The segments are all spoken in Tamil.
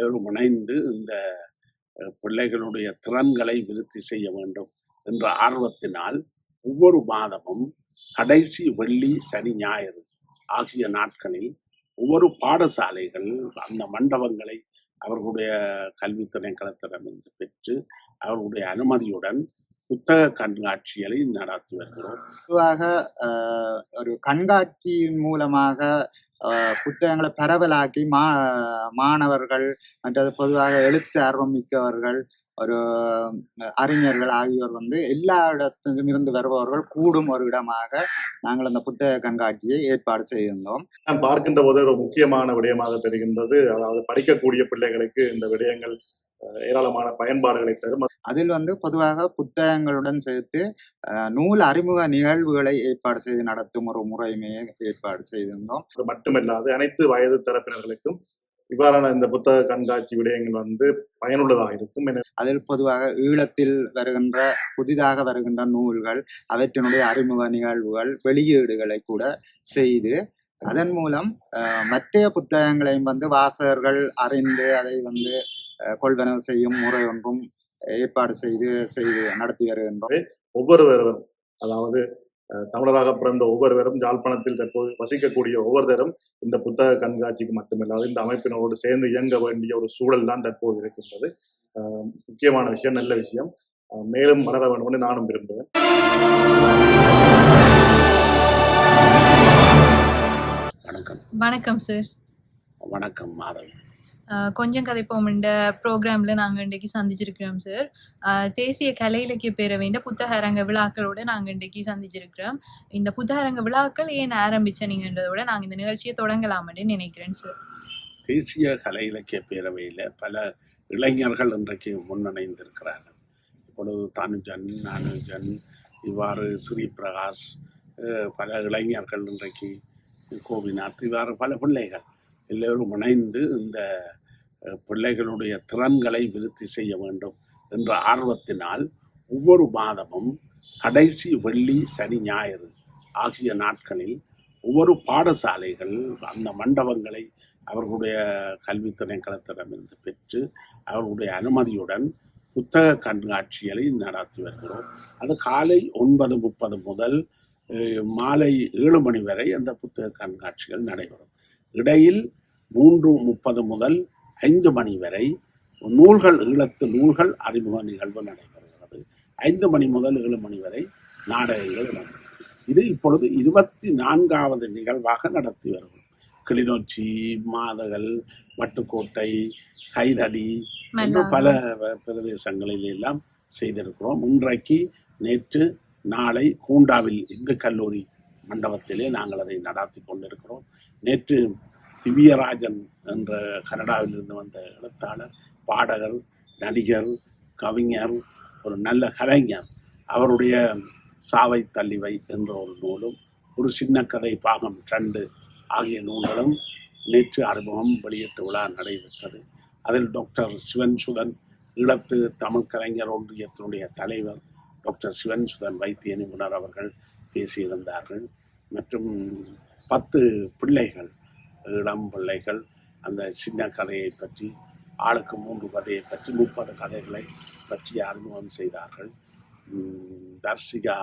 எல்லோரும் இணைந்து இந்த பிள்ளைகளுடைய திறன்களை விருத்தி செய்ய வேண்டும் என்ற ஆர்வத்தினால் ஒவ்வொரு மாதமும் கடைசி வெள்ளி சனி ஞாயிறு ஆகிய நாட்களில் ஒவ்வொரு பாடசாலைகள் அந்த மண்டபங்களை அவர்களுடைய கல்வி திணைக்களத்திடமிருந்து பெற்று அவர்களுடைய அனுமதியுடன் புத்தக கண்காட்சிகளை நடத்தி வருகிறோம். பொதுவாக ஒரு கண்காட்சியின் மூலமாக புத்தகங்களை பரவலாக்கி மா மாணவர்கள் மற்றது பொதுவாக எழுத்து ஆர்வம் மிக்கவர்கள் ஒரு அறிஞர்கள் ஆகியோர் வந்து எல்லா இடத்திலும் இருந்து வருபவர்கள் கூடும் ஒரு இடமாக நாங்கள் அந்த புத்தக கண்காட்சியை ஏற்பாடு செய்திருந்தோம் நான் பார்க்கின்ற போது ஒரு முக்கியமான விடயமாக தெரிகின்றது. அதாவது படிக்கக்கூடிய பிள்ளைகளுக்கு இந்த விடயங்கள் ஏராளமான பயன்பாடுகளை தரும். அதில் வந்து பொதுவாக புத்தகங்களுடன் சேர்த்து நூல் அறிமுக நிகழ்வுகளை ஏற்பாடு செய்து நடத்தும் ஒரு முறைமையை ஏற்பாடு செய்திருந்தோம். அது மட்டுமல்லாது அனைத்து வயது தரப்பினர்களுக்கும் இவ்வாறான இந்த புத்தக கண்காட்சி விடயங்கள் வந்து பயனுள்ளதாக இருக்கும். என அதில் பொதுவாக ஈழத்தில் வருகின்ற புதிதாக வருகின்ற நூல்கள் அவற்றினுடைய அறிமுக நிகழ்வுகள் வெளியீடுகளை கூட செய்து அதன் மூலம் அஹ், மற்றைய புத்தகங்களையும் வந்து வாசகர்கள் அறிந்து அதை வந்து கொள்வனவு செய்யும் முறை ஒன்றும் ஏற்பாடு செய்து செய்து நடத்தி வருகின்றோம் ஒவ்வொருவரும் அதாவது தமிழராக பிறந்த ஒவ்வொருவரும் யாழ்ப்பாணத்தில் தற்போது வசிக்கக்கூடிய ஒவ்வொருத்தரும் இந்த புத்தக கண்காட்சிக்கு மட்டுமில்லாது இந்த அமைப்பினரோடு சேர்ந்து இயங்க வேண்டிய ஒரு சூழல் தான் தற்போது இருக்கின்றது. அஹ், முக்கியமான விஷயம் நல்ல விஷயம். மேலும் வளர வேண்டும் என்று நானும் விரும்புகிறேன். வணக்கம். வணக்கம் சார். வணக்கம் மாதவி அஹ் கொஞ்சம் கதைப்போம் இந்த ப்ரோக்ராமில் நாங்கள் இன்றைக்கி சந்திச்சிருக்கிறோம் சார் தேசிய கலை இலக்கிய பேரவையின் புத்தக அரங்க விழாக்களோட நாங்கள் இன்றைக்கி சந்திச்சிருக்கிறோம். இந்த புத்தகரங்க விழாக்கள் ஏன் ஆரம்பிச்சனீங்கன்றதோட நாங்கள் இந்த நிகழ்ச்சியை தொடங்கலாம்னு நினைக்கிறேன் சார் தேசிய கலை இலக்கிய பேரவையில் பல இளைஞர்கள் இன்றைக்கு முன்னிணைந்திருக்கிறார்கள். இப்பொழுது தனுஜன் நானுஜன் இவ்வாறு ஸ்ரீ பிரகாஷ் பல இளைஞர்கள் இன்றைக்கு கோபிநாத் இவ்வாறு பல பிள்ளைகள் எல்லோரும் இணைந்து இந்த பிள்ளைகளுடைய திறன்களை விருத்தி செய்ய வேண்டும் என்ற ஆர்வத்தினால் ஒவ்வொரு மாதமும் கடைசி வெள்ளி சனி ஞாயிறு ஆகிய நாட்களில் ஒவ்வொரு பாடசாலைகள் அந்த மண்டபங்களை அவர்களுடைய கல்வி திணைக்களத்திடமிருந்து பெற்று அவர்களுடைய அனுமதியுடன் புத்தக கண்காட்சிகளை நடத்தி வருகிறோம். அது காலை ஒன்பது முப்பது முதல் மாலை ஏழு மணி வரை அந்த புத்தக கண்காட்சிகள் நடைபெறும். இடையில் மூன்று முப்பது முதல் ஐந்து மணி வரை நூல்கள் ஈழத்து நூல்கள் அறிமுக நிகழ்வு நடைபெறுகிறது. ஐந்து மணி முதல் ஏழு மணி வரை நாடகங்கள் இடம்பெறும் இது இப்பொழுது இருபத்தி நான்காவது நிகழ்வாக நடத்தி வருகிறோம். கிளிநொச்சி மாதகள் வட்டுக்கோட்டை கைதடி இன்னும் பல பிரதேசங்களில் எல்லாம் செய்திருக்கிறோம். இன்றைக்கு நேற்று நாளை கூண்டாவில் இந்து கல்லூரி மண்டபத்திலே நாங்கள் அதை நடாத்தி கொண்டிருக்கிறோம். நேற்று திவ்யராஜன் என்ற கனடாவிலிருந்து வந்த எழுத்தாளர் பாடகர் நடிகர் கவிஞர் ஒரு நல்ல கலைஞர். அவருடைய சாவை தள்ளிவை என்ற ஒரு நூலும் ஒரு சின்ன கதை பாகம் ரெண்டு ஆகிய நூல்களும் நேற்று அறிமுகம் வெளியீட்டு விழா நடைபெற்றது. அதில் டாக்டர் சிவன் சுதன் ஈழத்து தமிழ் கலைஞர் ஒன்றியத்தினுடைய தலைவர் டாக்டர் சிவன் சுதன் வைத்திய நிபுணர் அவர்கள் பேசியிருந்தார்கள். மற்றும் பத்து பிள்ளைகள் இளம் பிள்ளைகள் அந்த சின்ன கதையை பற்றி ஆளுக்கு மூன்று கதையை பற்றி முப்பது கதைகளை பற்றி அறிமுகம் செய்தார்கள். தர்சிகா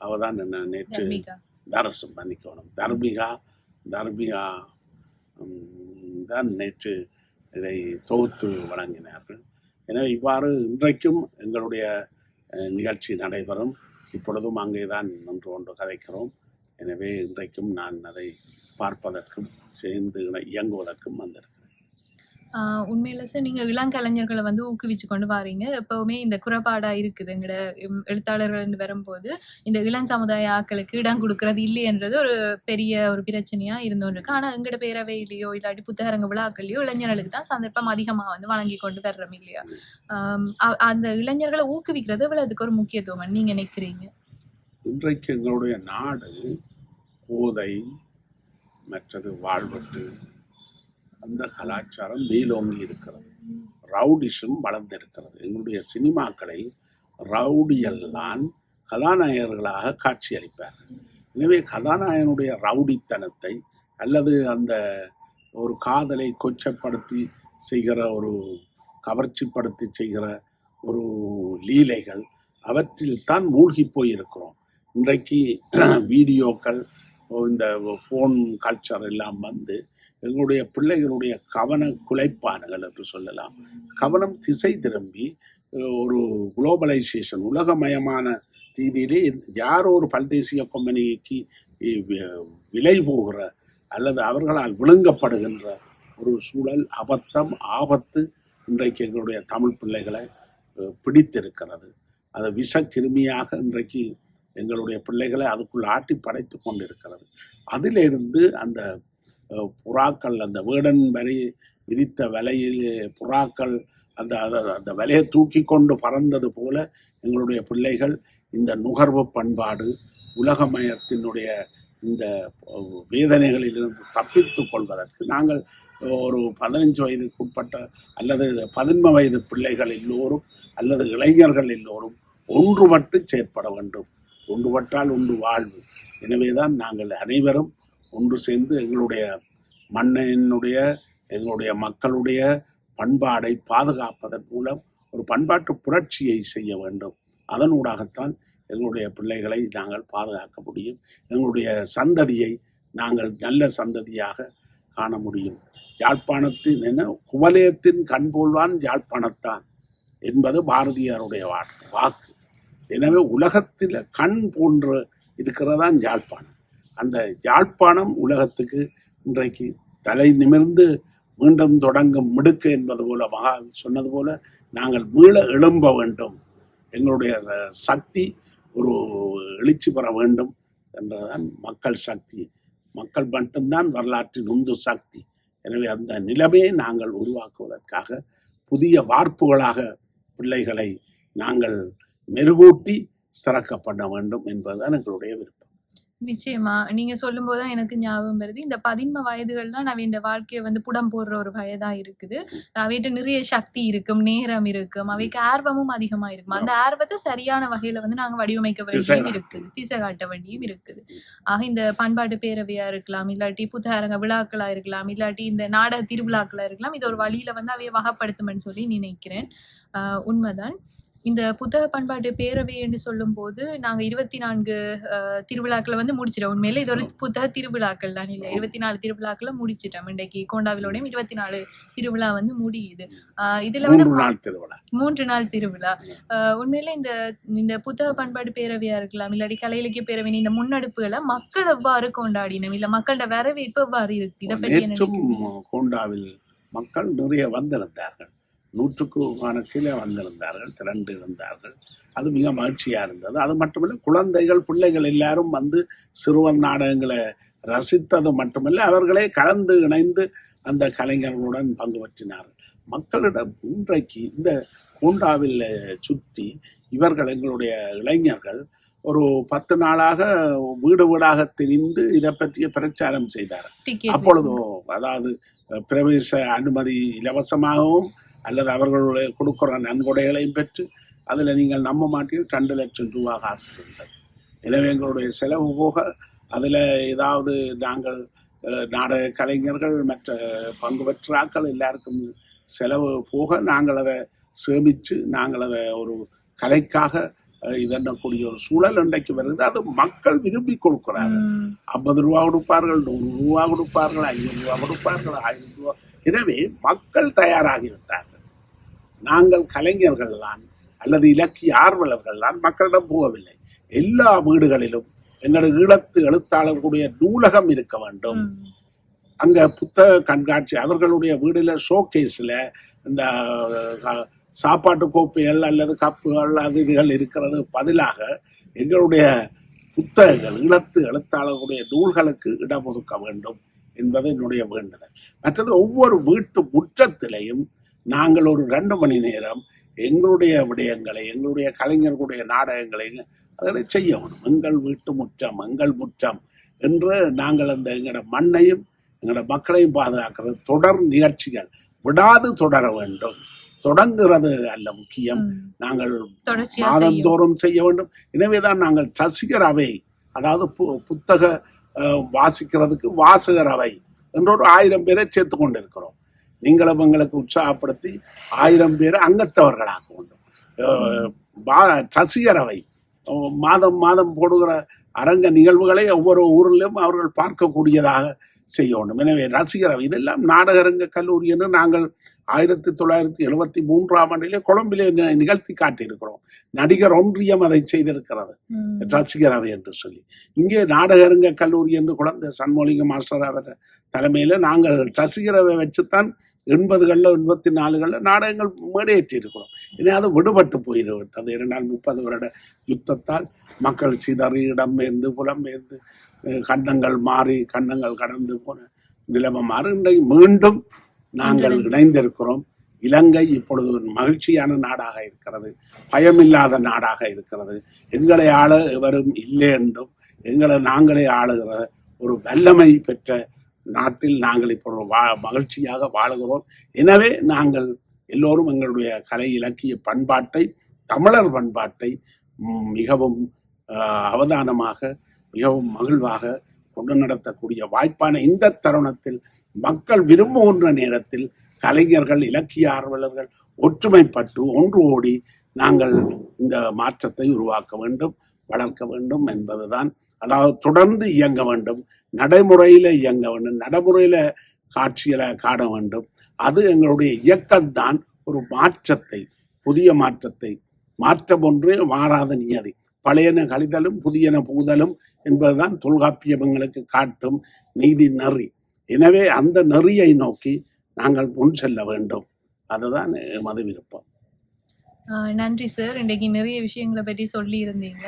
அவதான் என்ன நேற்று தரசம் பண்ணிக்கணும். தர்மிகா தர்மிகா தான் நேற்று இதை தொகுத்து வழங்கினார்கள். எனவே இவ்வாறு இன்றைக்கும் எங்களுடைய நிகழ்ச்சி நடைபெறும். இப்பொழுதும் அங்கே தான் நின்று கொண்டு கதைக்கிறோம். எனவே இன்றைக்கும் நான் அதை பார்ப்பதற்கும் சேர்ந்து இயங்குவதற்கும் வந்திருக்கிறேன். உண்மையில சார் நீங்க இளங்கலைஞர்களை வந்து ஊக்குவிச்சு கொண்டு வாரீங்க. எப்பவுமே இந்த குறைபாடா இருக்குது. எங்கட எம் எழுத்தாளர்கள் வரும்போது இந்த இளம் சமுதாய ஆட்களுக்கு இடம் கொடுக்கறது இல்லைன்றது ஒரு பெரிய ஒரு பிரச்சனையா இருந்தோன்னு இருக்கு ஆனா எங்கட பேரவையிலயோ இல்லாட்டி புத்தகரங்க விழாக்கள்லயோ இளைஞர்களுக்கு தான் சந்தர்ப்பம் அதிகமா வந்து வழங்கி கொண்டு வர்றோம் இல்லையா? அந்த இளைஞர்களை ஊக்குவிக்கிறது எவ்வளவு அதுக்கு ஒரு முக்கியத்துவம். நீங்க நினைக்கிறீங்க? இன்றைக்கு எங்களுடைய நாடு போதை மற்றது வாழ்வெட்டு அந்த கலாச்சாரம் மேலோங்கி இருக்கிறது. ரவுடிஷம் வளர்ந்திருக்கிறது. எங்களுடைய சினிமாக்களில் ரவுடியெல்லாம் கதாநாயகர்களாக காட்சியளிப்பார். எனவே கதாநாயகனுடைய ரவுடித்தனத்தை அல்லது அந்த ஒரு காதலை கொச்சப்படுத்தி செய்கிற ஒரு கவர்ச்சிப்படுத்தி செய்கிற ஒரு லீலைகள் அவற்றில் தான் மூழ்கி போயிருக்கிறோம். இன்றைக்கு வீடியோக்கள் இந்த ஃபோன் கல்ச்சர் எல்லாம் வந்து எங்களுடைய பிள்ளைகளுடைய கவன குலைப்பானுகள் என்று சொல்லலாம். கவனம் திசை திரும்பி ஒரு குளோபலைசேஷன் உலகமயமான ரீதியிலே யாரோ ஒரு பல்தேசிய கம்பெனிக்கு விலை போகிற அல்லது அவர்களால் விழுங்கப்படுகின்ற ஒரு சூழல் அபத்தம் ஆபத்து இன்றைக்கு எங்களுடைய தமிழ் பிள்ளைகளை பிடித்திருக்கிறது. அது விஷக்கிருமியாக இன்றைக்கு எங்களுடைய பிள்ளைகளை அதுக்குள் ஆட்டி படைத்து கொண்டிருக்கிறது. அதிலிருந்து அந்த புறாக்கள் அந்த வேடன் வரி விரித்த வலையில் புறாக்கள் அந்த அந்த- அந்த வலையை தூக்கி கொண்டு பறந்தது போல எங்களுடைய பிள்ளைகள் இந்த நுகர்வு பண்பாடு உலகமயத்தினுடைய இந்த வேதனைகளிலிருந்து தப்பித்து கொள்வதற்கு நாங்கள் ஒரு பதினஞ்சு வயதுக்குட்பட்ட அல்லது பதின்ம வயது பிள்ளைகள் எல்லோரும் அல்லது இளைஞர்கள் எல்லோரும் ஒன்றுபட்டு செயற்பட வேண்டும். ஒன்றுபட்டால் ஒன்று வாழ்வு. எனவேதான் நாங்கள் அனைவரும் ஒன்று சேர்ந்து எங்களுடைய மண்ணினுடைய எங்களுடைய மக்களுடைய பண்பாடை பாதுகாப்பதன் மூலம் ஒரு பண்பாட்டு புரட்சியை செய்ய வேண்டும். அதனூடாகத்தான் எங்களுடைய பிள்ளைகளை நாங்கள் பாதுகாக்க முடியும். எங்களுடைய சந்ததியை நாங்கள் நல்ல சந்ததியாக காண முடியும். யாழ்ப்பாணத்தின் என குவலயத்தின் கண் போல்வான் யாழ்ப்பாணத்தான் என்பது பாரதியாருடைய வாக்கு. எனவே உலகத்தில் கண் போன்று இருக்கிறதான் யாழ்ப்பாணம். அந்த யாழ்ப்பாணம் உலகத்துக்கு இன்றைக்கு தலை நிமிர்ந்து மீண்டும் தொடங்கும் மிடுக்கு என்பது போல மகா சொன்னது போல நாங்கள் மீள எழும்ப வேண்டும். எங்களுடைய சக்தி ஒரு எழுச்சி பெற வேண்டும் என்றதான் மக்கள் சக்தி. மக்கள் மட்டும்தான் வரலாற்றின் உந்து சக்தி. எனவே அந்த நிலைமையை நாங்கள் உருவாக்குவதற்காக புதிய வார்ப்புகளாக பிள்ளைகளை நாங்கள் மெருகூட்டி சிறக்கப்பட வேண்டும் என்பதுதான் எங்களுடைய விருப்பம். நிச்சயமா. நீங்க சொல்லும்போது தான் எனக்கு ஞாபகம் வருது. இந்த பதின்ம வயதுகள் தான் அவையின் வாழ்க்கையை வந்து புடம் போடுற ஒரு வயதா இருக்குது. அவைகிட்ட நிறைய சக்தி இருக்கும் நேரம் இருக்கும் அவைக்கு ஆர்வமும் அதிகமா இருக்கும். அந்த ஆர்வத்தை சரியான வகையில வந்து நாங்க வடிவமைக்க வேண்டியும். இருக்குது. திசை காட்ட வேண்டியும் இருக்குது. ஆக இந்த பண்பாட்டு பேரவையா இருக்கலாம் இல்லாட்டி புத்தகரங்க விழாக்களா இருக்கலாம் இல்லாட்டி இந்த நாடக திருவிழாக்களா இருக்கலாம் இது ஒரு வழியில வந்து அவைய வகைப்படுத்தும்னு சொல்லி நினைக்கிறேன். உண்மைதான். இந்த புத்தக பண்பாட்டு பேரவை என்று சொல்லும் போது நாங்க இருபத்தி நான்கு திருவிழாக்களை வந்து முடிச்சிட்டோம். உண்மையில இது ஒரு புத்தக திருவிழாக்கள் தான் இல்ல இருபத்தி நாலு திருவிழாக்களை முடிச்சிட்டோம். இன்றைக்கு கோண்டாவிலோடையும் இருபத்தி நாலு திருவிழா வந்து முடியுது. இதுல வந்து மூன்று நாள் திருவிழா. உண்மையில இந்த இந்த புத்தக பண்பாடு பேரவையா இருக்கலாம் இல்லாட்டி கலை இலக்கிய பேரவை இந்த முன்னெடுப்புகளை மக்கள் எவ்வாறு கொண்டாடினோம்? இல்ல மக்களோட வரவேற்பு எவ்வாறு இருக்கு? இதை பற்றி? கோண்டாவில் மக்கள் நிறைய வந்திருந்தார்கள். நூற்றுக்கு கணக்கில் வந்திருந்தார்கள் திரண்டு இருந்தார்கள். அது மிக மகிழ்ச்சியா இருந்தது. அது மட்டுமல்ல குழந்தைகள் பிள்ளைகள் எல்லாரும் வந்து சிறுவர் நாடகங்களை ரசித்தது மட்டுமல்ல அவர்களே கலந்து இணைந்து அந்த கலைஞர்களுடன் பங்கு பற்றினார்கள் மக்களிடம் இன்றைக்கு இந்த கோண்டாவில் சுற்றி இவர்கள் எங்களுடைய இளைஞர்கள் ஒரு பத்து நாளாக வீடு வீடாக திரிந்து இதை பற்றிய பிரச்சாரம் செய்தார்கள். டிக்கெட் அப்பொழுது அதாவது பிரவேச அனுமதி இலவசமாகவும் அல்லது அவர்களுடைய கொடுக்கிற நன்கொடைகளையும் பெற்று அதில் நீங்கள் நம்ப மாட்டீர்கள் ரெண்டு லட்சம் ரூபா காசு சென்றது எனவே எங்களுடைய செலவு போக அதில் ஏதாவது நாங்கள் நாடக கலைஞர்கள் மற்ற பங்கு பெற்றாக்கள் எல்லாருக்கும் செலவு போக நாங்கள் அதை சேமித்து நாங்கள் அதை ஒரு கலைக்காக அஹ், இதென்னக்கூடிய ஒரு சூழல் இன்றைக்கு வருது. அது மக்கள் விரும்பி கொடுக்கிறார்கள் உம் ஐம்பது ரூபா கொடுப்பார்கள் நூறு ரூபா கொடுப்பார்கள் ஐநூறு ரூபா கொடுப்பார்கள் ஆயிரம் ரூபா எனவே மக்கள் தயாராகிவிட்டார்கள். நாங்கள் கலைஞர்கள் தான் அல்லது இலக்கிய ஆர்வலர்கள் தான் மக்களிடம் போகவில்லை. எல்லா வீடுகளிலும் எங்களது ஈழத்து எழுத்தாளர்களுடைய நூலகம் இருக்க வேண்டும். அங்க புத்தக கண்காட்சி அவர்களுடைய வீடுல ஷோகேஸ்ல இந்த சாப்பாட்டு கோப்பைகள் அல்லது கப்புகள் அது இதுகள் இருக்கிறது பதிலாக எங்களுடைய புத்தகங்கள் ஈழத்து எழுத்தாளர்களுடைய நூல்களுக்கு இடம் ஒதுக்க வேண்டும். என்பது என்னுடைய வேண்டுதல். மற்றது ஒவ்வொரு வீட்டு முற்றத்திலையும் நாங்கள் ஒரு ரெண்டு மணி நேரம் எங்களுடைய விடயங்களை எங்களுடைய கலைஞர்களுடைய நாடகங்களை அதனை செய்ய வேணும் எங்கள் வீட்டு முற்றம் எங்கள் முற்றம் என்று நாங்கள் அந்த எங்களோட மண்ணையும் எங்களோட மக்களையும் பாதுகாக்கிறது. தொடர் நிகழ்ச்சிகள். விடாது தொடர வேண்டும். தொடங்குறது அல்ல முக்கியம். நாங்கள் மாதந்தோறும் செய்ய வேண்டும். எனவேதான் நாங்கள் ரசிகர் அவை அதாவது புத்தக வாசிக்கிறதுக்கு வாசகர் அவை என்ற ஒரு ஆயிரம் பேரை சேர்த்து கொண்டிருக்கிறோம். நீங்களும் எங்களுக்கு உற்சாகப்படுத்தி ஆயிரம் பேர் அங்கத்தவர்களாக்க வேண்டும். ரசிகர் பா- மாதம் மாதம் போடுகிற அரங்க நிகழ்வுகளை ஒவ்வொரு ஊரிலும் அவர்கள் பார்க்கக்கூடியதாக செய்ய வேண்டும் எனவே ரசிகரவை இதெல்லாம் நாடகரங்க கல்லூரி என்று நாங்கள் ஆயிரத்தி தொள்ளாயிரத்தி எழுபத்தி மூன்றாம் ஆண்டிலே கொழும்பிலே நிகழ்த்தி காட்டியிருக்கிறோம். நடிகர் ஒன்றியம் அதை செய்திருக்கிறது. ரசிகரவை என்று சொல்லி. இங்கே நாடகரங்க கல்லூரி என்று குழந்தை சண்முலிங்க மாஸ்டர் அவர் தலைமையில நாங்கள் ரசிகரவை வச்சுத்தான் எண்பதுகளில் எண்பத்தி நாலுகளில் நாடகங்கள் மேடையேற்றி இருக்கிறோம் இனி அது விடுபட்டு போய்விட்டது. இரண்டால் முப்பது வருட யுத்தத்தால் மக்கள் சிதறி இடம்பெயர்ந்து புலம்பெயர்ந்து அஹ், கண்டங்கள் மாறி கண்டங்கள் கடந்து போன நிலைமை மாறி இன்றைக்கு மீண்டும் நாங்கள். இணைந்திருக்கிறோம். இலங்கை இப்பொழுது ஒரு மகிழ்ச்சியான நாடாக இருக்கிறது. பயமில்லாத நாடாக இருக்கிறது. எங்களை ஆள எவரும் இல்லை என்றும் எங்களை நாங்களே ஆளுகிற ஒரு வல்லமை பெற்ற நாட்டில் நாங்கள் இப்போ ஒரு வா மகிழ்ச்சியாக வாழுகிறோம். எனவே நாங்கள் எல்லோரும் எங்களுடைய கலை இலக்கிய பண்பாட்டை தமிழர் பண்பாட்டை மிகவும் அவதானமாக மிகவும் மகிழ்வாக கொண்டு நடத்தக்கூடிய வாய்ப்பான இந்த தருணத்தில் மக்கள் விரும்புகின்ற நேரத்தில் கலைஞர்கள் இலக்கிய ஆர்வலர்கள் ஒற்றுமைப்பட்டு ஒன்று ஓடி நாங்கள் இந்த மாற்றத்தை உருவாக்க வேண்டும் வளர்க்க வேண்டும் என்பதுதான். அதாவது தொடர்ந்து இயங்க வேண்டும் நடைமுறையில இயங்க வேண்டும் நடைமுறையில காட்சிகளை காண வேண்டும். அது எங்களுடைய இயக்கம்தான். ஒரு மாற்றத்தை புதிய மாற்றத்தை மாற்றம் ஒன்றே மாறாத நியதி. பழையன கழிதலும் புதியன புகுதலும் என்பதுதான் தொல்காப்பியம் எங்களுக்கு காட்டும் நீதி நெறி. எனவே அந்த நெறியை நோக்கி நாங்கள் முன் செல்ல வேண்டும். அதுதான் எமது விருப்பம். நன்றி சார். இன்றைக்கு நிறைய விஷயங்களை பற்றி சொல்லியிருந்தீங்க.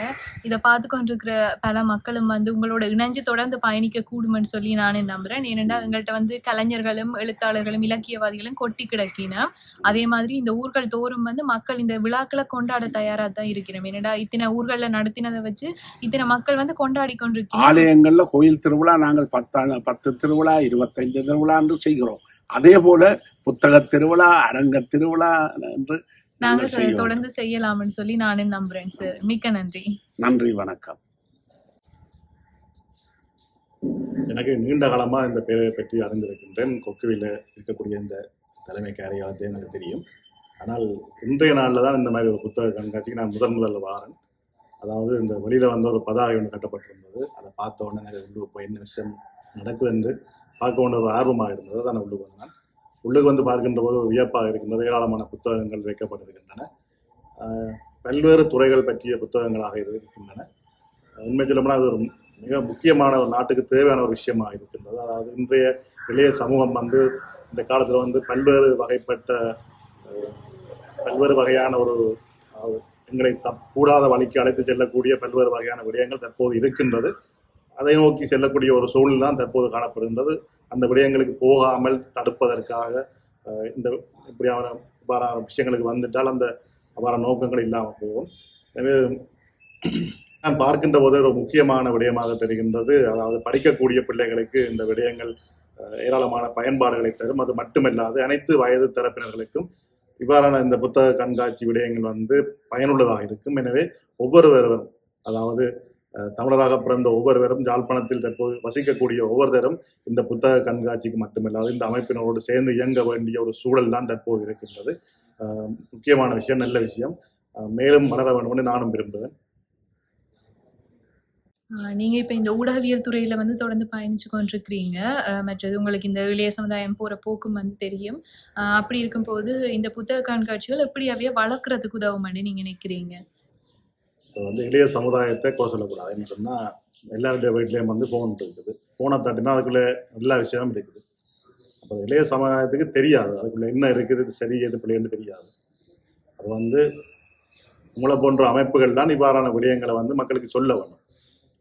இதை பார்த்து கொண்டிருக்கிற பல மக்களும் வந்து உங்களோட இணைஞ்சு தொடர்ந்து பயணிக்க கூடுமென்னு சொல்லி நான் நம்புறேன். ஏனென்றால் எங்கள்கிட்ட வந்து கலைஞர்களும் எழுத்தாளர்களும் இலக்கியவாதிகளும் கொட்டி கிடக்கினோம் அதே மாதிரி இந்த ஊர்கள் தோறும் வந்து மக்கள் இந்த விழாக்களை கொண்டாட தயாரா தான் இருக்கிறோம். ஏனெண்டா இத்தனை ஊர்கள்ல நடத்தினதை வச்சு இத்தனை மக்கள் வந்து கொண்டாடி கொண்டிருக்கீங்க ஆலயங்களில் கோயில் திருவிழா நாங்கள் பத்தாண்டு பத்து திருவிழா இருபத்தைந்து திருவிழா என்று செய்கிறோம். அதே போல புத்தக திருவிழா அரங்க திருவிழா என்று நாங்க. தொடர்ந்து செய்யலாம்னு சொல்லி நானும் நம்புறேன் சார் மிக்க நன்றி. நன்றி வணக்கம். எனக்கு நீண்ட காலமாக இந்த பேரை பற்றி அறிந்திருக்கின்றேன். கொக்குவில இருக்கக்கூடிய இந்த தலைமை காரியாலயத்தை எனக்கு தெரியும். ஆனால் இன்றைய நாளில் தான் இந்த மாதிரி ஒரு புத்தக கண்காட்சிக்கு நான் முதன் முதல்ல வாரேன். அதாவது இந்த வெளியில் வந்து ஒரு பதாகை ஒன்று கட்டப்பட்டிருந்தது. அதை பார்த்த உடனே எனக்கு உள்ளுக்கு போய் என்ன விஷயம் நடக்குது என்று பார்க்க வேண்டிய ஒரு ஆர்வமாக இருந்தது. தான் நான் உள்ளுக்கு வந்து பார்க்கின்ற போது ஒரு வியப்பாக இருக்கின்றது ஏராளமான புத்தகங்கள் வைக்கப்பட்டிருக்கின்றன. பல்வேறு துறைகள் பற்றிய புத்தகங்களாக இது இருக்கின்றன. உண்மை சொல்லப்போனால் அது ஒரு மிக முக்கியமான ஒரு நாட்டுக்கு தேவையான ஒரு விஷயமாக இருக்கின்றது. அதாவது இன்றைய இளைய சமூகம் வந்து இந்த காலத்தில் வந்து பல்வேறு வகைப்பட்ட பல்வேறு வகையான ஒரு எங்களை தப் கூடாத வழிக்கு அழைத்து செல்லக்கூடிய பல்வேறு வகையான விடயங்கள் தற்போது இருக்கின்றது. அதை நோக்கி செல்லக்கூடிய ஒரு சூழல் தான் தற்போது காணப்படுகின்றது. அந்த விடயங்களுக்கு போகாமல் தடுப்பதற்காக இந்த இப்படியான இவ்வாறான விஷயங்களுக்கு வந்துட்டால் அந்த அவ்வாறான நோக்கங்கள் இல்லாமல் போகும். எனவே நான் பார்க்கின்ற போது ஒரு முக்கியமான விடயமாக தெரிகின்றது. அதாவது படிக்கக்கூடிய பிள்ளைகளுக்கு இந்த விடயங்கள் ஏராளமான பயன்பாடுகளை தரும். அது மட்டுமல்லாது அனைத்து வயது தரப்பினர்களுக்கும் இவ்வாறான இந்த புத்தக கண்காட்சி விடயங்கள் வந்து பயனுள்ளதாக இருக்கும். எனவே ஒவ்வொருவரும் அதாவது தமிழராக பிறந்த ஒவ்வொருவரும் யாழ்ப்பாணத்தில் தற்போது வசிக்கக்கூடிய ஒவ்வொருத்தரும் இந்த புத்தக கண்காட்சிக்கு மட்டுமில்லாது இந்த அமைப்பினரோடு சேர்ந்து இயங்க வேண்டிய ஒரு சூழல் தான் தற்போது இருக்கின்றது. முக்கியமான விஷயம் நல்ல விஷயம். மேலும் வளர வேண்டும் நானும் விரும்புவேன் ஆஹ் நீங்க இப்ப இந்த ஊடகவியல் துறையில வந்து தொடர்ந்து பயணிச்சு கொண்டிருக்கிறீங்க. மற்றது உங்களுக்கு இந்த இளைய சமுதாயம் போற போக்கும் வந்து தெரியும். ஆஹ் அப்படி இருக்கும்போது இந்த புத்தக கண்காட்சிகள் எப்படியாவே வளர்க்கறதுக்கு உதவுமான்னு நீங்க நினைக்கிறீங்க? வந்து இளைய சமுதாயத்தை குறை சொல்லக்கூடாது. என்ன சொன்னால் எல்லாருடைய வீட்லேயும் வந்து ஃபோன் இருக்குது. ஃபோனை தட்டினா அதுக்குள்ளே எல்லா விஷயமும் இருக்குது. அப்போ இளைய சமுதாயத்துக்கு தெரியாது. அதுக்குள்ளே என்ன இருக்குது இது சரி எது பிள்ளைன்னு தெரியாது. அது வந்து உங்களை போன்ற அமைப்புகள் தான் இவ்வாறான விடயங்களை வந்து மக்களுக்கு சொல்ல வேணும்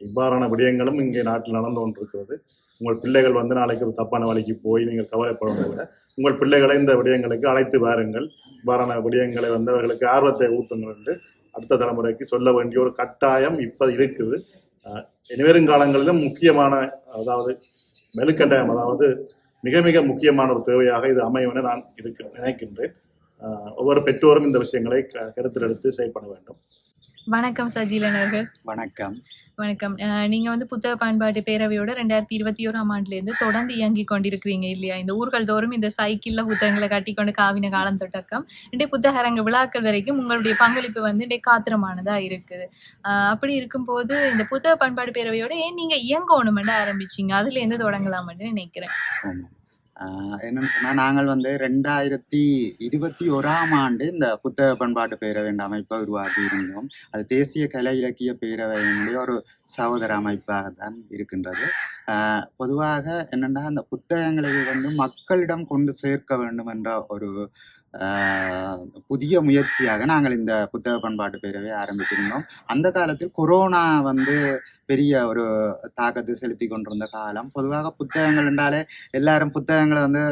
இவ்வாறான விடயங்களும் இங்கே நாட்டில் நடந்து கொண்டிருக்கிறது. உங்கள் பிள்ளைகள் வந்து நாளைக்கு ஒரு தப்பான வழிக்கு போய் நீங்கள் கவலைப்படுவதை விட உங்கள் பிள்ளைகளை இந்த விடயங்களுக்கு அழைத்து வாருங்கள். இவ்வாறான விடயங்களை வந்து அவர்களுக்கு ஆர்வத்தை ஊட்டுங்கள் என்று அடுத்த தலைமுறைக்கு சொல்ல வேண்டிய ஒரு கட்டாயம் இப்போ இருக்குது. அஹ் இனிவரும் காலங்களிலும் முக்கியமான அதாவது மெலுக்கண்டாயம் அதாவது மிக மிக முக்கியமான ஒரு தேவையாக இது அமையும் என நான் இருக்கு நினைக்கின்றேன். ஒவ்வொரு பெற்றோரும் இந்த விஷயங்களை க- கருத்தில் எடுத்து செயல்பட வேண்டும். வணக்கம் சஜீலன் அவர்கள். வணக்கம். வணக்கம். நீங்க வந்து புத்தக பயன்பாட்டு பேரவையோட ரெண்டாயிரத்தி இருபத்தி ஓராம் ஆண்டுல இருந்து தொடர்ந்து இயங்கி கொண்டிருக்கிறீங்க இல்லையா? இந்த ஊர்கள் தோறும் இந்த சைக்கிள்ல புத்தகங்களை கட்டி கொண்டு காவின காலம் தொடக்கம். இன்றைய புத்தக அரங்க விழாக்கள் வரைக்கும் உங்களுடைய பங்களிப்பு வந்து இன்றைய காத்திரமானதா இருக்குது. அப்படி இருக்கும்போது இந்த புத்தக பண்பாடு பேரவையோட ஏன் நீங்க இயங்கணுமெண்டு ஆரம்பிச்சீங்க? அதுல இருந்து தொடங்கலாம்னு நினைக்கிறேன். என்னன்னு சொன்னா நாங்கள் வந்து ரெண்டாயிரத்தி இருபத்தி ஓராம் ஆண்டு இந்த புத்தக பண்பாட்டு பேரவை என்ற அமைப்பை உருவாக்கி இருந்தோம். அது தேசிய கலை இலக்கிய பேரவையினுடைய ஒரு சகோதர அமைப்பாக தான் இருக்கின்றது. பொதுவாக என்னென்னா அந்த புத்தகங்களை வந்து மக்களிடம் கொண்டு சேர்க்க வேண்டும் என்ற ஒரு புதிய முயற்சியாக நாங்கள் இந்த புத்தக பண்பாட்டு பேரவை ஆரம்பிச்சிருந்தோம் அந்த காலத்தில் கொரோனா வந்து பெரிய ஒரு தாக்கத்தை செலுத்தி கொண்டிருந்த காலம். பொதுவாக புத்தகங்கள் என்றாலே எல்லாரும் புத்தகங்களை வந்து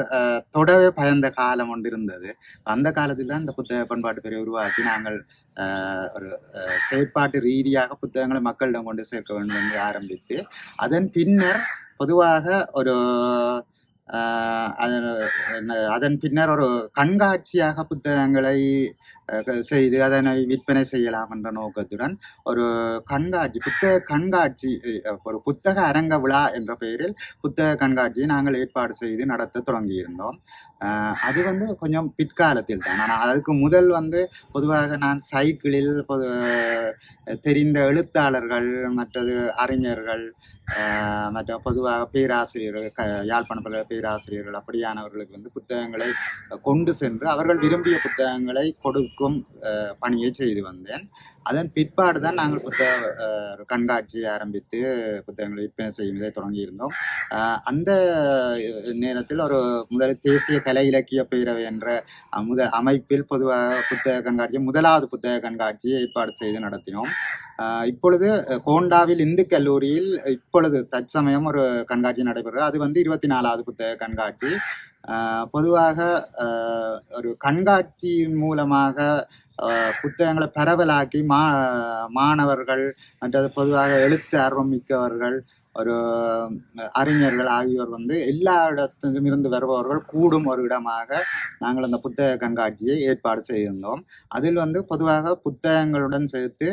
தொடவே பயந்த காலம் ஒன்று இருந்தது. அந்த காலத்தில் தான் இந்த புத்தக பண்பாட்டு பெரிய உருவாக்கி நாங்கள் ஒரு செயற்பாட்டு ரீதியாக புத்தகங்களை மக்களிடம் கொண்டு சேர்க்க வேண்டும் என்று ஆரம்பித்து அதன் பின்னர் பொதுவாக ஒரு அதன் பின்னர் ஒரு கண்காட்சியாக புத்தகங்களை செய்து அதனை விற்பனை செய்யலாம் என்ற நோக்கத்துடன் ஒரு கண்காட்சி புத்தக கண்காட்சி ஒரு புத்தக அரங்க விழா என்ற பெயரில் புத்தக கண்காட்சியை நாங்கள் ஏற்பாடு செய்து நடத்த தொடங்கியிருந்தோம். அது வந்து கொஞ்சம் பிற்காலத்தில் தான் ஆனால் அதுக்கு முதல் வந்து பொதுவாக நான் சைக்கிளில் பொது தெரிந்த எழுத்தாளர்கள் மற்றது அறிஞர்கள் மற்ற பொதுவாக பேராசிரியர்கள் க யாழ்ப்பாண பல்கலை பேராசிரியர்கள் அப்படியானவர்களுக்கு வந்து புத்தகங்களை கொண்டு சென்று அவர்கள் விரும்பிய புத்தகங்களை கொடுக்கும் பணியை செய்து வந்தேன். அதன் பிற்பாடு தான் நாங்கள் புத்தக ஒரு கண்காட்சியை ஆரம்பித்து புத்தகங்களை விற்பனை செய்யும் இதை தொடங்கியிருந்தோம். அந்த நேரத்தில் ஒரு முதல் தேசிய கலை இலக்கிய பேரவை என்ற முத அமைப்பில் பொதுவாக புத்தக கண்காட்சி முதலாவது புத்தக கண்காட்சியை ஏற்பாடு செய்து நடத்தினோம். இப்பொழுது ஹோண்டாவில் இந்து கல்லூரியில் இப்பொழுது தற்சமயம் ஒரு கண்காட்சி நடைபெறுகிறது. அது வந்து இருபத்தி நாலாவது புத்தக கண்காட்சி. பொதுவாக ஒரு கண்காட்சியின் மூலமாக புத்தகங்களை பரவலாக்கி மா மாணவர்கள் மற்றது பொதுவாக எழுத்து ஆர்வம் மிக்கவர்கள் ஒரு அறிஞர்கள் ஆகியோர் வந்து எல்லா இடத்திலும் இருந்து வருபவர்கள் கூடும் ஒரு இடமாக நாங்கள் அந்த புத்தக கண்காட்சியை ஏற்பாடு செய்திருந்தோம். அதில் வந்து பொதுவாக புத்தகங்களுடன் சேர்த்து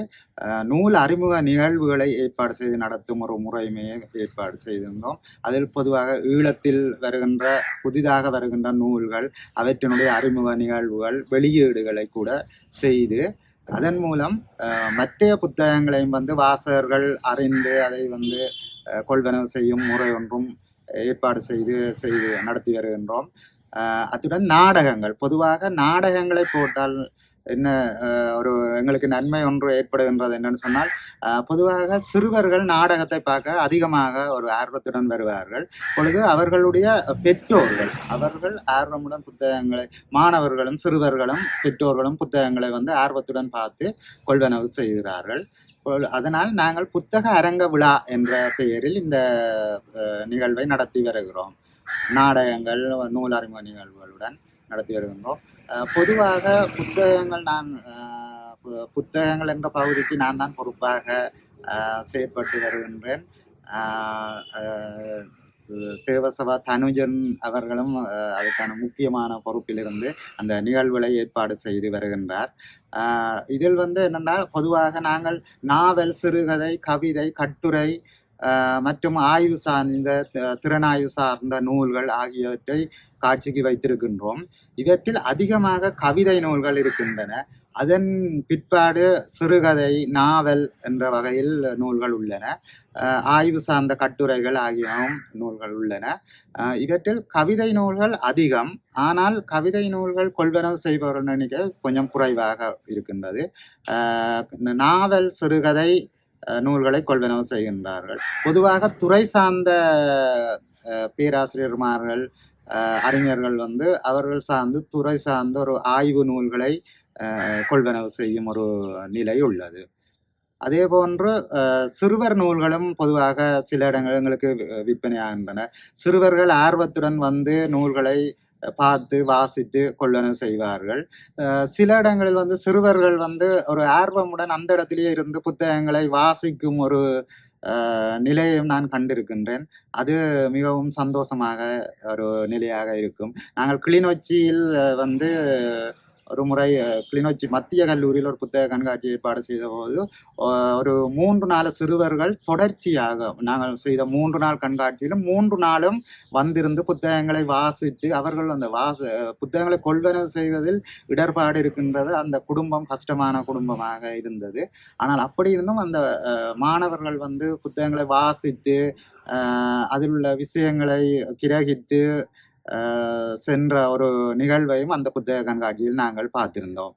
நூல் அறிமுக நிகழ்வுகளை ஏற்பாடு செய்து நடத்தும் ஒரு முறைமையை ஏற்பாடு செய்திருந்தோம். அதில் பொதுவாக ஈழத்தில் வருகின்ற புதிதாக வருகின்ற நூல்கள் அவற்றினுடைய அறிமுக நிகழ்வுகள் வெளியீடுகளை கூட செய்து அதன் மூலம் மற்ற புத்தகங்களையும் வந்து வாசகர்கள் அறிந்து அதை வந்து கொள்வனவு செய்யும் முறை ஒன்றும் ஏற்பாடு செய்து செய்து நடத்தி வருகின்றோம். அத்துடன் நாடகங்கள். பொதுவாக நாடகங்களை போட்டால் என்ன ஒரு எங்களுக்கு நன்மை ஒன்று ஏற்படுகின்றது என்னன்னு சொன்னால் பொதுவாக சிறுவர்கள் நாடகத்தை பார்க்க அதிகமாக ஒரு ஆர்வத்துடன் வருவார்கள். பொழுது அவர்களுடைய பெற்றோர்கள் அவர்கள் ஆர்வமுடன் புத்தகங்களை மாணவர்களும் சிறுவர்களும் பெற்றோர்களும் புத்தகங்களை வந்து ஆர்வத்துடன் பார்த்து கொள்வனவு செய்கிறார்கள். அதனால் நாங்கள் புத்தக அரங்க விழா என்ற பெயரில் இந்த நிகழ்வை நடத்தி வருகிறோம். நாடகங்கள் நூலறிமுக நிகழ்வுகளுடன் நடத்தி வருகின்றோம். பொதுவாக புத்தகங்கள் நான் புத்தகங்கள் என்ற பகுதிக்கு நான் தான் பொறுப்பாக செயற்பட்டு வருகின்றேன். தேவசபா தனுஜன் அவர்களும் அதுக்கான முக்கியமான பொறுப்பிலிருந்து அந்த நிகழ்வுகளை ஏற்பாடு செய்து வருகின்றார். இதில் வந்து என்னென்னா பொதுவாக நாங்கள் நாவல் சிறுகதை கவிதை கட்டுரை மற்றும் ஆய்வு சார்ந்த த- திறனாய்வு சார்ந்த நூல்கள் ஆகியவற்றை காட்சிக்கு வைத்திருக்கின்றோம். இவற்றில் அதிகமாக கவிதை நூல்கள் இருக்கின்றன. அதன் பிற்பாடு சிறுகதை நாவல் என்ற வகையில் நூல்கள் உள்ளன. ஆய்வு சார்ந்த கட்டுரைகள் ஆகியவும் நூல்கள் உள்ளன. இவற்றில் கவிதை நூல்கள் அதிகம். ஆனால் கவிதை நூல்கள் கொள்வனவு செய்பவர்கள் எண்ணிக்கை கொஞ்சம் குறைவாக இருக்கின்றது. நாவல் சிறுகதை நூல்களை கொள்வனவு செய்கின்றார்கள். பொதுவாக துறை சார்ந்த பேராசிரியர்மார்கள் அறிஞர்கள் வந்து அவர்கள் சார்ந்து துறை சார்ந்த ஒரு ஆய்வு நூல்களை கொள்வனவு செய்யும் ஒரு நிலை உள்ளது. அதே போன்று சிறுவர் நூல்களும் பொதுவாக சில இடங்கள் எங்களுக்கு விற்பனையாகின்றன. சிறுவர்கள் ஆர்வத்துடன் வந்து நூல்களை பார்த்து வாசித்து கொள்ளணும் செய்வார்கள். சில இடங்களில் வந்து சிறுவர்கள் வந்து ஒரு ஆர்வமுடன் அந்த இடத்திலேயே இருந்து புத்தகங்களை வாசிக்கும் ஒரு நிலையும் நிலையையும் நான் கண்டிருக்கின்றேன். அது மிகவும் சந்தோஷமாக ஒரு நிலையாக இருக்கும். நாங்கள் கிளிநொச்சியில் வந்து ஒரு முறை கிளிநொச்சி மத்திய கல்லூரியில் ஒரு புத்தக கண்காட்சி ஏற்பாடு செய்த போது ஒரு மூன்று நாலு சிறுவர்கள் தொடர்ச்சியாக நாங்கள் செய்த மூன்று நாள் கண்காட்சியிலும் மூன்று நாளும் வந்திருந்து புத்தகங்களை வாசித்து அவர்கள் அந்த வாச புத்தகங்களை கொள்வனவு செய்வதில் இடர்பாடு இருக்கின்றது. அந்த குடும்பம் கஷ்டமான குடும்பமாக இருந்தது. ஆனால் அப்படி இருந்தும் அந்த மாணவர்கள் வந்து புத்தகங்களை வாசித்து அதில் உள்ள விஷயங்களை கிரகித்து சென்ற ஒரு நிகழ்வையும் அந்த புத்தக கண்காட்சியில் நாங்கள் பார்த்திருந்தோம்.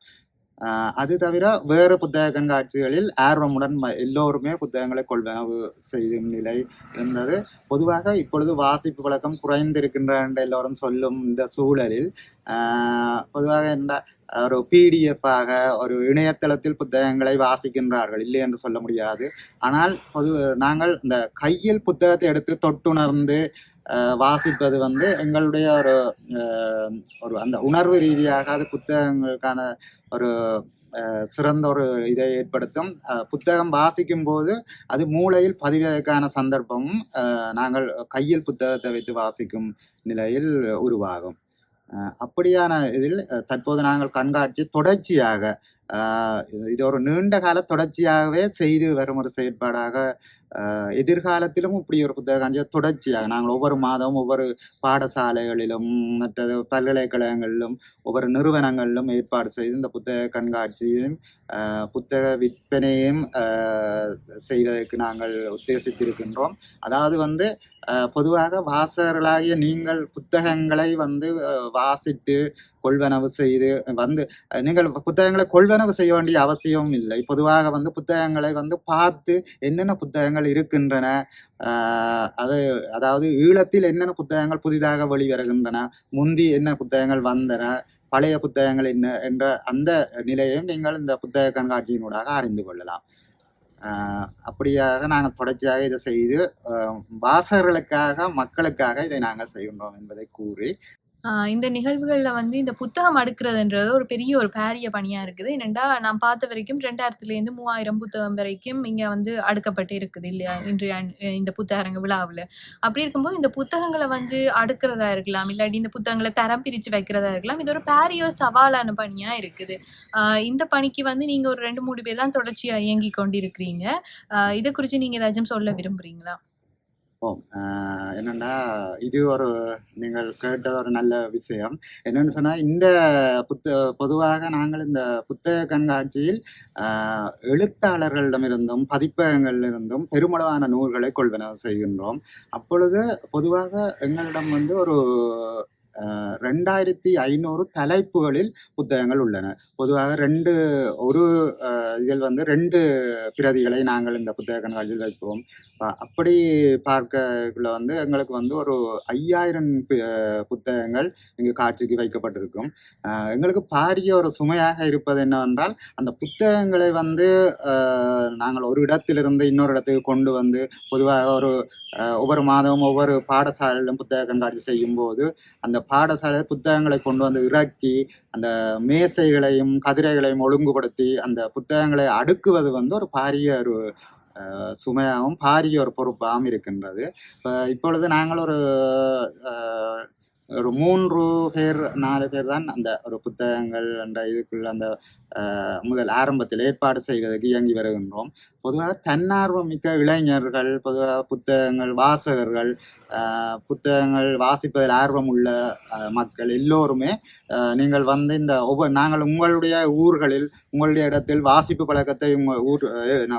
அது தவிர வேறு புத்தக கண்காட்சிகளில் ஆர்வமுடன் எல்லோருமே புத்தகங்களை கொள்வனவு செய்யும் நிலை இருந்தது. பொதுவாக இப்பொழுது வாசிப்பு பழக்கம் குறைந்திருக்கின்ற என்று எல்லோரும் சொல்லும் இந்த சூழலில் ஆஹ், பொதுவாக இந்த ஒரு பிடிஎஃபாக ஒரு இணையதளத்தில் புத்தகங்களை வாசிக்கின்றார்கள். இல்லை என்று சொல்ல முடியாது. ஆனால் பொது நாங்கள் இந்த கையில் புத்தகத்தை எடுத்து தொட்டுணர்ந்து வாசிப்பது வந்து எங்களுடைய ஒரு ஒரு அந்த உணர்வு ரீதியாக அது புத்தகங்களுக்கான ஒரு சிறந்த ஒரு இதை ஏற்படுத்தும். புத்தகம் வாசிக்கும் போது அது மூளையில் பதிவதற்கான சந்தர்ப்பமும் நாங்கள் கையில் புத்தகத்தை வைத்து வாசிக்கும் நிலையில் உருவாகும். அப்படியான இதில் தற்போது நாங்கள் கண்காட்சி தொடர்ச்சியாக இது ஒரு நீண்ட கால தொடர்ச்சியாகவே செய்து வரும் ஒரு செயற்பாடாக எதிர்காலத்திலும் இப்படி ஒரு புத்தக தொடர்ச்சியாக நாங்கள் ஒவ்வொரு மாதம் ஒவ்வொரு பாடசாலைகளிலும் மற்ற பல்கலைக்கழகங்களிலும் ஒவ்வொரு நிறுவனங்களிலும் ஏற்பாடு செய்து இந்த புத்தக கண்காட்சியும் புத்தக விற்பனையும் செய்வதற்கு நாங்கள் உத்தேசித்திருக்கின்றோம். அதாவது வந்து பொதுவாக வாசகர்களாகிய நீங்கள் புத்தகங்களை வந்து வாசித்து கொள்வனவு செய்து வந்து நீங்கள் புத்தகங்களை கொள்வனவு செய்ய வேண்டிய அவசியம் இல்லை. பொதுவாக வந்து புத்தகங்களை வந்து பார்த்து என்னென்ன புத்தகங்கள் இருக்கின்றன ஆஹ் அது அதாவது ஈழத்தில் என்னென்ன புத்தகங்கள் புதிதாக வெளிவருகின்றன முந்தி என்ன புத்தகங்கள் வந்தன பழைய புத்தகங்கள் என்ன என்ற அந்த நிலையையும் நீங்கள் இந்த புத்தக கண்காட்சியினூடாக அறிந்து கொள்ளலாம். ஆஹ் அப்படியாக நாங்கள் தொடர்ச்சியாக இதை செய்து வாசகர்களுக்காக மக்களுக்காக இதை நாங்கள் செய்கின்றோம் என்பதை கூறி இந்த நிகழ்வுகளில் வந்து இந்த புத்தகம் அடுக்கிறதுன்றது ஒரு பெரிய ஒரு பாரிய பணியாக இருக்குது. என்னெண்டா நான் பார்த்த வரைக்கும் ரெண்டாயிரத்துலேருந்து மூவாயிரம் புத்தகம் வரைக்கும் இங்கே வந்து அடுக்கப்பட்டு இருக்குது இல்லையா இன்றைய இந்த புத்தகரங்க விழாவில். அப்படி இருக்கும்போது இந்த புத்தகங்களை வந்து அடுக்கிறதா இருக்கலாம் இல்லாட்டி இந்த புத்தகங்களை தரம் பிரித்து வைக்கிறதா இருக்கலாம் இது ஒரு பாரிய ஒரு சவாலான பணியாக இருக்குது. இந்த பணிக்கு வந்து நீங்கள் ஒரு ரெண்டு மூணு பேர் தான் தொடர்ச்சியாக இயங்கி கொண்டிருக்கிறீங்க. இதை குறித்து நீங்கள் ஏதாச்சும் சொல்ல விரும்புறீங்களா? ஓ ஆஹ் என்னன்னா இது ஒரு நீங்கள் கேட்டது ஒரு நல்ல விஷயம். என்னன்னு சொன்னால் இந்த புத்த பொதுவாக நாங்கள் இந்த புத்தக கண்காட்சியில் எழுத்தாளர்களிடமிருந்தும் பதிப்பகங்களிலிருந்தும் பெருமளவான நூல்களை கொள்வனவு செய்கின்றோம். அப்பொழுது பொதுவாக எங்களிடம் வந்து ஒரு ரெண்டாயிரத்தி ஐநூறு தலைப்புகளில் புத்தகங்கள் உள்ளன. பொதுவாக ரெண்டு ஒரு இதில் வந்து ரெண்டு பிரதிகளை நாங்கள் இந்த புத்தக கண்காட்சியில் வைப்போம். அப்படி பார்க்கக்குள்ள வந்து எங்களுக்கு வந்து ஒரு ஐயாயிரம் புத்தகங்கள் இங்கு காட்சிக்கு வைக்கப்பட்டிருக்கும். எங்களுக்கு பாரிய ஒரு சுமையாக இருப்பது என்னவென்றால் அந்த புத்தகங்களை வந்து நாங்கள் ஒரு இடத்திலிருந்து இன்னொரு இடத்துக்கு கொண்டு வந்து பொதுவாக ஒரு ஒவ்வொரு மாதமும் ஒவ்வொரு பாடசாலையிலும் புத்தக கண்காட்சி செய்யும் போது அந்த பாடசாலை புத்தகங்களை கொண்டு வந்து இறக்கி அந்த மேசைகளையும் கதிரைகளையும் ஒழுங்குபடுத்தி அந்த புத்தகங்களை அடுக்குவது வந்து ஒரு பாரிய ஒரு சுமையாகவும் பாரிய ஒரு பொறுப்பாகவும் இருக்கின்றது. இப்போ இப்பொழுது நாங்கள் ஒரு அஹ், ஒரு மூன்று பேர் நாலு பேர் தான் அந்த ஒரு புத்தகங்கள் அந்த இதுக்குள்ள அந்த முதல் ஆரம்பத்தில் ஏற்பாடு செய்வதற்கு இயங்கி வருகின்றோம். பொதுவாக தன்னார்வம் மிக்க இளைஞர்கள் பொதுவாக புத்தகங்கள் வாசகர்கள் புத்தகங்கள் வாசிப்பதில் ஆர்வம் உள்ள மக்கள் எல்லோருமே நீங்கள் வந்து இந்த ஒவ்வொரு நாங்கள் உங்களுடைய ஊர்களில் உங்களுடைய இடத்தில் வாசிப்பு பழக்கத்தை உங்கள் ஊர்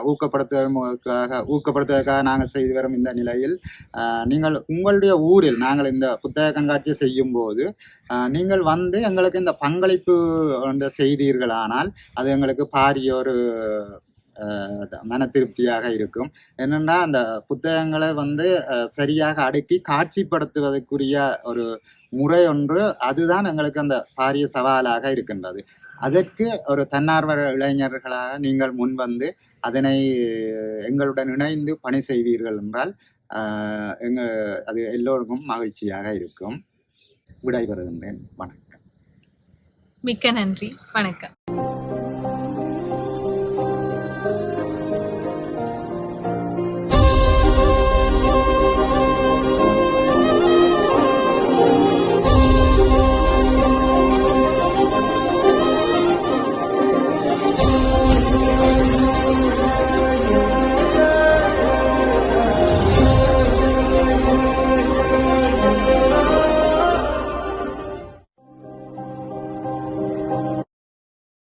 ஊக்கப்படுத்துவதற்காக ஊக்கப்படுத்துவதற்காக நாங்கள் செய்து வரும் இந்த நிலையில் நீங்கள் உங்களுடைய ஊரில் நாங்கள் இந்த புத்தக கண்காட்சியை செய்யும் போது நீங்கள் வந்து எங்களுக்கு இந்த பங்களிப்பு செய்தீர்களானால் அது எங்களுக்கு பாரிய ஒரு மன திருப்தியாக இருக்கும். என்னென்னா அந்த புத்தகங்களை வந்து சரியாக அடுக்கி காட்சிப்படுத்துவதற்குரிய ஒரு முறை ஒன்று அதுதான் எங்களுக்கு அந்த பாரிய சவாலாக இருக்கின்றது. அதற்கு ஒரு தன்னார்வ இளைஞர்களாக நீங்கள் முன்வந்து அதனை எங்களுடன் இணைந்து பணி செய்வீர்கள் என்றால் ஆஹ் எங்க அது எல்லோருக்கும் மகிழ்ச்சியாக இருக்கும். விடைபெறுகின்றேன். வணக்கம். மிக்க நன்றி. வணக்கம்.